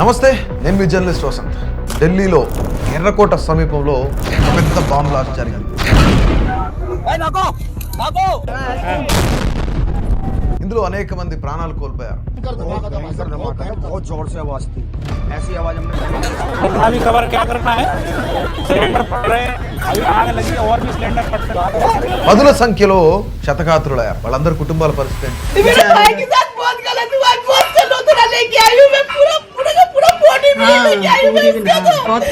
నమస్తే నేను మీ జర్నలిస్ట్ వసంత్. ఢిల్లీలో ఎర్రకోట సమీపంలో పెద్ద బాంబ్ బ్లాస్ట్ జరిగింది ఇందులో అనేక మంది ప్రాణాలు కోల్పోయారు. పదుల సంఖ్యలో శతకాతులయ్యారు వాళ్ళందరి కుటుంబాల పరిస్థితి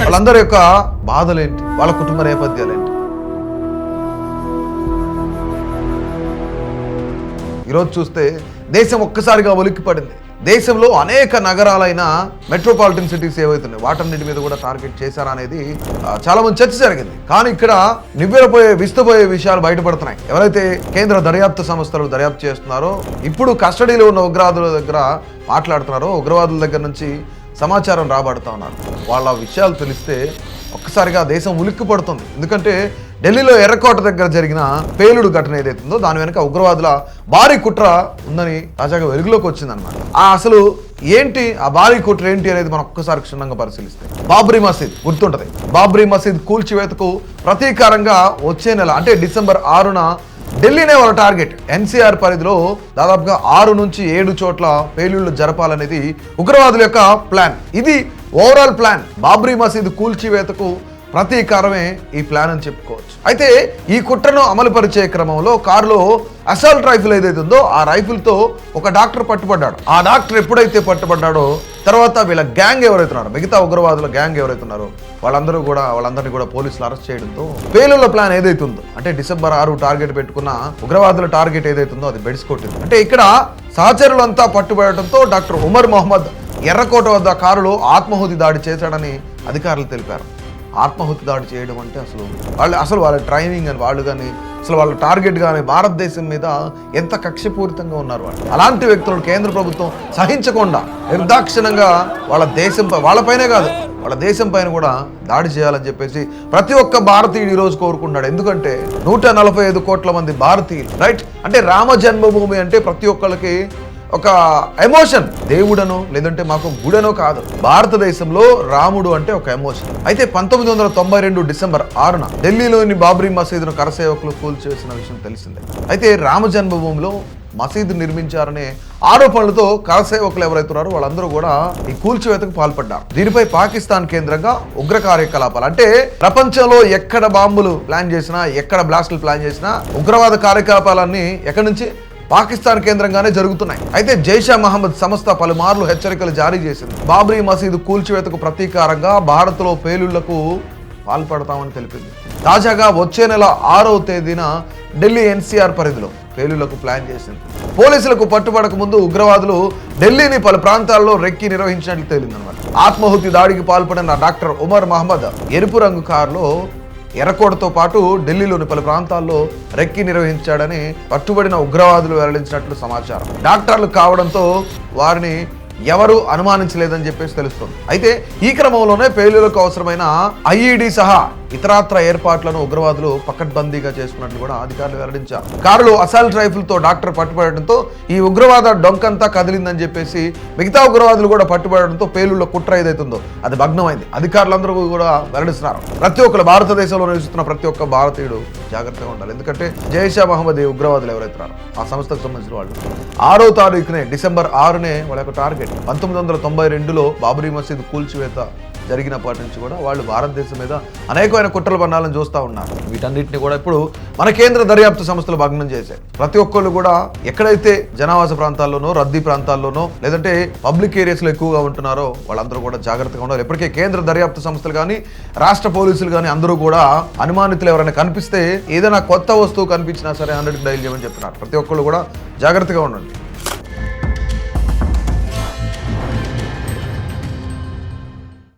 వాళ్ళందరి యొక్క బాధలేంటి? వాళ్ళ కుటుంబ నేపథ్యాలేంటి? ఈరోజు చూస్తే దేశం ఒక్కసారిగా ఉలిక్కి పడింది. దేశంలో అనేక నగరాలైన మెట్రోపాలిటన్ సిటీస్ ఏవైతున్నాయి వాటన్నిటి మీద కూడా టార్గెట్ చేశారా అనేది చాలా మంది చర్చ జరిగింది. కానీ ఇక్కడ నివ్వెరపోయే విస్తుపోయే విషయాలు బయటపడుతున్నాయి. ఎవరైతే కేంద్ర దర్యాప్తు సంస్థలు దర్యాప్తు చేస్తున్నారో ఇప్పుడు కస్టడీలో ఉన్న ఉగ్రవాదుల దగ్గర మాట్లాడుతున్నారో ఉగ్రవాదుల దగ్గర నుంచి సమాచారం రాబడుతా ఉన్నారు. వాళ్ళ విషయాలు తెలిస్తే ఒక్కసారిగా దేశం ఉలిక్కి పడుతుంది ఎందుకంటే ఢిల్లీలో ఎర్రకోట దగ్గర జరిగిన పేలుడు ఘటన ఏదైతుందో దాని వెనుక ఉగ్రవాదుల భారీ కుట్ర ఉందని తాజాగా వెలుగులోకి వచ్చిందనమాట ఆ అసలు ఏంటి ఆ భారీ కుట్ర ఏంటి అనేది మనం ఒక్కసారి క్షుణ్ణంగా పరిశీలిస్తే. బాబ్రీ మసీద్ గుర్తుంటది. బాబ్రీ మసీద్ కూల్చివేతకు ప్రతీకారంగా వచ్చే నెల అంటే డిసెంబర్ ఆరున ఢిల్లీనే వాళ్ళ టార్గెట్. ఎన్సీఆర్ పరిధిలో దాదాపుగా ఆరు నుంచి ఏడు చోట్ల పేలుళ్ళు జరపాలనేది ఉగ్రవాదుల యొక్క ప్లాన్. ఇది ఓవరాల్ ప్లాన్. బాబ్రీ మసీద్ కూల్చివేతకు ప్రతీకారమే ఈ ప్లాన్ అని చెప్పుకోవచ్చు. అయితే ఈ కుట్రను అమలుపరిచే క్రమంలో కారులో అసాల్ట్ రైఫిల్ ఏదైతే ఉందో ఆ రైఫిల్తో ఒక డాక్టర్ పట్టుబడ్డాడు. ఆ డాక్టర్ ఎప్పుడైతే పట్టుబడ్డాడో తర్వాత వీళ్ళ గ్యాంగ్ ఎవరైతున్నారో మిగతా ఉగ్రవాదుల గ్యాంగ్ ఎవరైతున్నారో వాళ్ళందరూ కూడా వాళ్ళందరినీ కూడా పోలీసులు అరెస్ట్ చేయడంతో పేలుల ప్లాన్ ఏదైతే ఉందో అంటే డిసెంబర్ ఆరు టార్గెట్ పెట్టుకున్న ఉగ్రవాదుల టార్గెట్ ఏదైతే ఉందో అది బెడిసికొట్టింది అంటే ఇక్కడ సహచరులంతా పట్టుబడటంతో డాక్టర్ ఉమర్ మొహమ్మద్ ఎర్రకోట వద్ద కారులో ఆత్మహుతి దాడి చేశాడని అధికారులు తెలిపారు. ఆత్మహత్య దాడి చేయడం అంటే అసలు వాళ్ళు అసలు వాళ్ళ ట్రైనింగ్ అని వాళ్ళు కానీ అసలు వాళ్ళ టార్గెట్ కానీ భారతదేశం మీద ఎంత కక్షపూరితంగా ఉన్నారు వాళ్ళు. అలాంటి వ్యక్తులను కేంద్ర ప్రభుత్వం సహించకుండా నిర్దాక్షిణంగా వాళ్ళ దేశంపై వాళ్ళపైనే కాదు వాళ్ళ దేశం పైన కూడా దాడి చేయాలని చెప్పేసి ప్రతి ఒక్క భారతీయుడు ఈరోజు రోజు కోరుకుంటున్నాడు. ఎందుకంటే నూట నలభై ఐదు కోట్ల మంది భారతీయులు రైట్ అంటే రామ జన్మభూమి అంటే ప్రతి ఒక్కళ్ళకి ఒక ఎమోషన్ దేవుడనో లేదంటే మాకు గుడనో కాదు. భారతదేశంలో రాముడు అంటే ఒక ఎమోషన్ అయితే పంతొమ్మిది వందల తొంభై రెండు డిసెంబర్ ఆరున ఢిల్లీలోని బాబ్రీ మసీదును కరసేవకులు కూల్చేసిన విషయం తెలిసిందే. అయితే రామ జన్మభూమిలో మసీదు నిర్మించారనే ఆరోపణలతో కరసేవకులు ఎవరైతున్నారో వాళ్ళందరూ కూడా ఈ కూల్చివేతకు పాల్పడ్డారు. దీనిపై పాకిస్తాన్ కేంద్రంగా ఉగ్ర కార్యకలాపాలు అంటే ప్రపంచంలో ఎక్కడ బాంబులు ప్లాన్ చేసినా ఎక్కడ బ్లాస్టులు ప్లాన్ చేసినా ఉగ్రవాద కార్యకలాపాలన్నీ ఎక్కడి నుంచి? పాకిస్తాన్ కేంద్రంగానే జరుగుతున్నాయి. అయితే జైషా మహమ్మద్ సంస్థ పలుమార్లు హెచ్చరికలు జారీ చేసింది. బాబ్రీ మసీదు కూల్చివేతకు ప్రతీకారంగా భారత్లో పేలుళ్ళకు పాల్పడతామని తెలిపింది. తాజాగా వచ్చే నెల ఆరవ తేదీన ఢిల్లీ ఎన్సీఆర్ పరిధిలో పేలులకు ప్లాన్ చేసింది. పోలీసులకు పట్టుబడక ముందు ఉగ్రవాదులు ఢిల్లీని పలు ప్రాంతాల్లో రెక్కి నిర్వహించినట్లు తేలిందనమాట ఆత్మాహుతి దాడికి పాల్పడిన డాక్టర్ ఉమర్ మహమ్మద్ ఎరుపు రంగు కారులో ఎర్రకోటతో పాటు ఢిల్లీలోని పలు ప్రాంతాల్లో రెక్కి నిర్వహించాడని పట్టుబడిన ఉగ్రవాదులు వెల్లడించినట్లు సమాచారం. డాక్టర్లు కావడంతో వారిని ఎవరు అనుమానించలేదని చెప్పేసి తెలుస్తుంది. అయితే ఈ క్రమంలోనే పేలులకు అవసరమైన ఐఈడి సహా ఇతరాత్ర ఏర్పాట్లను ఉగ్రవాదులు పకడ్బందీగా చేసుకున్నట్లు కూడా అధికారులు వెల్లడించారు. కారులో అసాల్ట్ రైఫిల్తో డాక్టర్ పట్టుబడటంతో ఈ ఉగ్రవాద డొంకంతా కదిలిందని చెప్పేసి మిగతా ఉగ్రవాదులు కూడా పట్టుబడడంతో పేలుళ్ళ కుట్ర ఏదైతుందో అది భగ్నమైంది. అధికారులందరూ కూడా వెల్లడిస్తున్నారు. ప్రతి ఒక్కరు భారతదేశంలో నివసిస్తున్న ప్రతి ఒక్క భారతీయుడు జాగ్రత్తగా ఉండాలి. ఎందుకంటే జైషా మహమ్మద్ ఉగ్రవాదులు ఎవరైతున్నారో ఆ సంస్థకు సంబంధించిన వాళ్ళు. ఆరో తారీఖునే డిసెంబర్ ఆరునే వాళ్ళ యొక్క టార్గెట్. పంతొమ్మిది వందల తొంభై రెండులో బాబరీ మసీద్ కూల్చివేత జరిగినప్పటి నుంచి కూడా వాళ్ళు భారతదేశం మీద అనేకమైన కుట్రలు పన్నాలను చూస్తూ ఉన్నారు. వీటన్నిటిని కూడా ఇప్పుడు మన కేంద్ర దర్యాప్తు సంస్థలు భగ్నం చేశాయి. ప్రతి ఒక్కళ్ళు కూడా ఎక్కడైతే జనావాస ప్రాంతాల్లోనో రద్దీ ప్రాంతాల్లోనో లేదంటే పబ్లిక్ ఏరియాస్లో ఎక్కువగా ఉంటున్నారో వాళ్ళందరూ కూడా జాగ్రత్తగా ఉండాలి. ఇప్పటికే కేంద్ర దర్యాప్తు సంస్థలు కానీ రాష్ట్ర పోలీసులు కానీ అందరూ కూడా అనుమానితులు ఎవరైనా కనిపిస్తే ఏదైనా కొత్త వస్తువు కనిపించినా సరే హండ్రెడ్ డైల్ చేయమని చెప్తున్నారు. ప్రతి ఒక్కళ్ళు కూడా జాగ్రత్తగా ఉండండి.